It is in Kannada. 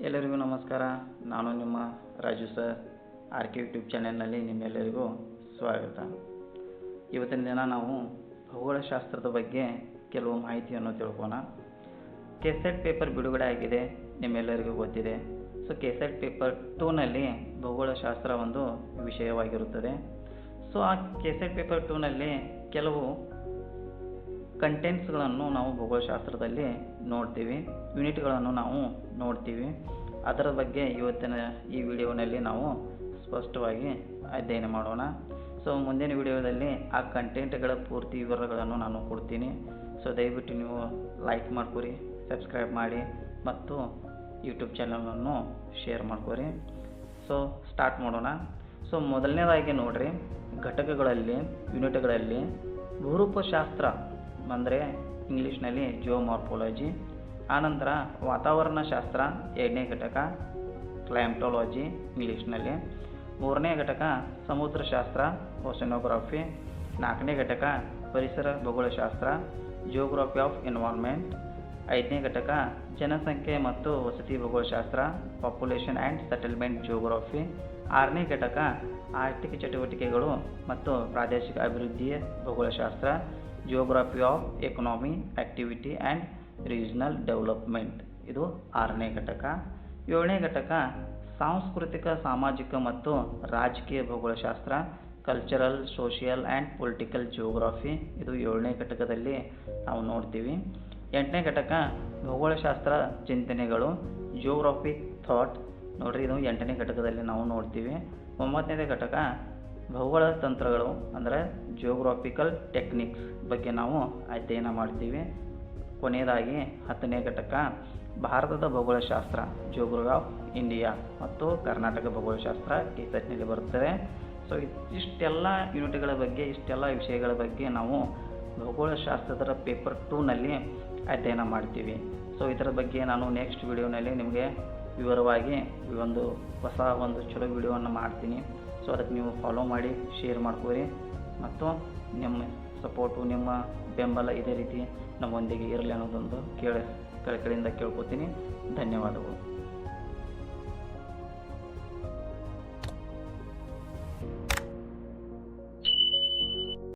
ಎಲ್ಲರಿಗೂ ನಮಸ್ಕಾರ. ನಾನು ನಿಮ್ಮ Raju sir. R K YouTube ಚಾನೆಲ್ನಲ್ಲಿ ನಿಮ್ಮೆಲ್ಲರಿಗೂ ಸ್ವಾಗತ. ಇವತ್ತಿನ ದಿನ ನಾವು ಭೌಗೋಳಶಾಸ್ತ್ರದ ಬಗ್ಗೆ ಕೆಲವು ಮಾಹಿತಿಯನ್ನು ತಿಳ್ಕೋಣ. ಕೆಸೆಟ್ ಪೇಪರ್ ಬಿಡುಗಡೆ ಆಗಿದೆ, ನಿಮ್ಮೆಲ್ಲರಿಗೂ ಗೊತ್ತಿದೆ. ಸೊ, ಕೆಸೆಟ್ ಪೇಪರ್ ಟೂನಲ್ಲಿ ಭೂಗೋಳಶಾಸ್ತ್ರ ಒಂದು ವಿಷಯವಾಗಿರುತ್ತದೆ. ಸೊ, ಆ ಕೆಸೆಟ್ ಪೇಪರ್ ಟೂನಲ್ಲಿ ಕೆಲವು ಕಂಟೆಂಟ್ಸ್ಗಳನ್ನು ನಾವು ಭೂಗೋಳಶಾಸ್ತ್ರದಲ್ಲಿ ನೋಡ್ತೀವಿ ಯೂನಿಟ್ಗಳನ್ನು ನಾವು ನೋಡ್ತೀವಿ. ಅದರ ಬಗ್ಗೆ ಇವತ್ತಿನ ಈ ವಿಡಿಯೋನಲ್ಲಿ ನಾವು ಸ್ಪಷ್ಟವಾಗಿ ಅಧ್ಯಯನ ಮಾಡೋಣ. ಸೊ ಮುಂದಿನ ವಿಡಿಯೋದಲ್ಲಿ ಆ ಕಂಟೆಂಟ್ಗಳ ಪೂರ್ತಿ ವಿವರಗಳನ್ನು ನಾನು ಕೊಡ್ತೀನಿ. ಸೊ ದಯವಿಟ್ಟು ನೀವು ಲೈಕ್ ಮಾಡ್ಕೊರಿ ಸಬ್ಸ್ಕ್ರೈಬ್ ಮಾಡಿ ಮತ್ತು ಯೂಟ್ಯೂಬ್ ಚಾನಲನ್ನು ಶೇರ್ ಮಾಡ್ಕೊರಿ. ಸೊ ಸ್ಟಾರ್ಟ್ ಮಾಡೋಣ. ಸೊ ಮೊದಲನೇದಾಗಿ ನೋಡ್ರಿ, ಘಟಕಗಳಲ್ಲಿ ಯೂನಿಟ್ಗಳಲ್ಲಿ ಭೂರೂಪಶಾಸ್ತ್ರ ಅಂದರೆ ಇಂಗ್ಲೀಷ್ನಲ್ಲಿ ಜಿಯೋಮಾರ್ಫೋಲಜಿ, ಆನಂತರ ವಾತಾವರಣಶಾಸ್ತ್ರ ಎರಡನೇ ಘಟಕ, ಕ್ಲೈಮ್ಟೋಲಜಿ ಇಂಗ್ಲೀಷ್ನಲ್ಲಿ, ಮೂರನೇ ಘಟಕ ಸಮುದ್ರಶಾಸ್ತ್ರ, ಓಸೆನೋಗ್ರಫಿ, ನಾಲ್ಕನೇ ಘಟಕ ಪರಿಸರ ಭೌಗೋಳಶಾಸ್ತ್ರ ಜಿಯೋಗ್ರಫಿ ಆಫ್ ಎನ್ವಾರ್ಮೆಂಟ್ ಐದನೇ ಘಟಕ ಜನಸಂಖ್ಯೆ ಮತ್ತು ವಸತಿ ಭೌಗೋಳಶಾಸ್ತ್ರ ಪಾಪ್ಯುಲೇಷನ್ ಆ್ಯಂಡ್ ಸೆಟಲ್ಮೆಂಟ್ ಜಿಯೋಗ್ರಫಿ ಆರನೇ ಘಟಕ ಆರ್ಥಿಕ ಚಟುವಟಿಕೆಗಳು ಮತ್ತು ಪ್ರಾದೇಶಿಕ ಅಭಿವೃದ್ಧಿಯ ಭೂಗೋಳಶಾಸ್ತ್ರ geography of economy activity and regional development ಇದು ಆರನೇ ಘಟಕ. ಏಳನೇ ಘಟಕ, ಸಾಂಸ್ಕೃತಿಕ, ಸಾಮಾಜಿಕ ಮತ್ತು ರಾಜಕೀಯ ಭೂಗೋಳಶಾಸ್ತ್ರ cultural social and political geography ಇದು ಏಳನೇ ಘಟಕದಲ್ಲಿ ನಾವು ನೋಡ್ತೀವಿ. ಎಂಟನೇ ಘಟಕ, ಭೂಗೋಳಶಾಸ್ತ್ರ ಚಿಂತನೆಗಳು ಜಿಯೋಗ್ರಫಿ ಥಾಟ್ ನೋಡ್ರಿ, ಇದು ಎಂಟನೇ ಘಟಕದಲ್ಲಿ ನಾವು ನೋಡ್ತೀವಿ. ಒಂಬತ್ತನೇ ಘಟಕ ಭೂಗೋಳ ತಂತ್ರಗಳು ಅಂದರೆ ಜಿಯೋಗ್ರಾಫಿಕಲ್ ಟೆಕ್ನಿಕ್ಸ್ ಬಗ್ಗೆ ನಾವು ಅಧ್ಯಯನ ಮಾಡ್ತೀವಿ. ಕೊನೆಯದಾಗಿ ಹತ್ತನೇ ಘಟಕ, ಭಾರತದ ಭೌಗೋಳಶಾಸ್ತ್ರ ಆಫ್ ಇಂಡಿಯಾ ಮತ್ತು ಕರ್ನಾಟಕ ಭೌಗೋಳಶಾಸ್ತ್ರ ಈ ಸೆಟ್ನಲ್ಲಿ ಬರುತ್ತದೆ. ಸೊ ಇಷ್ಟೆಲ್ಲ ಯೂನಿಟ್ಗಳ ಬಗ್ಗೆ, ಇಷ್ಟೆಲ್ಲ ವಿಷಯಗಳ ಬಗ್ಗೆ ನಾವು ಭೌಗೋಳಶಾಸ್ತ್ರದ ಪೇಪರ್ ಟೂನಲ್ಲಿ ಅಧ್ಯಯನ ಮಾಡ್ತೀವಿ. ಸೊ ಇದರ ಬಗ್ಗೆ ನಾನು ನೆಕ್ಸ್ಟ್ ವಿಡಿಯೋನಲ್ಲಿ ನಿಮಗೆ ವಿವರವಾಗಿ ಈ ಒಂದು ಹೊಸ ಒಂದು ಚಲೋ ವಿಡಿಯೋವನ್ನು ಮಾಡ್ತೀನಿ. ಸೊ ಅದಕ್ಕೆ ನೀವು ಫಾಲೋ ಮಾಡಿ ಶೇರ್ ಮಾಡ್ಕೋರಿ. ಮತ್ತು ನಿಮ್ಮ ಸಪೋರ್ಟು ನಿಮ್ಮ ಬೆಂಬಲ ಇದೇ ರೀತಿ ನಮ್ಮೊಂದಿಗೆ ಇರಲಿ ಅನ್ನೋದೊಂದು ಕೇಳ ಕೆಳಕಡೆಯಿಂದ ಕೇಳ್ಕೊತೀನಿ. ಧನ್ಯವಾದಗಳು.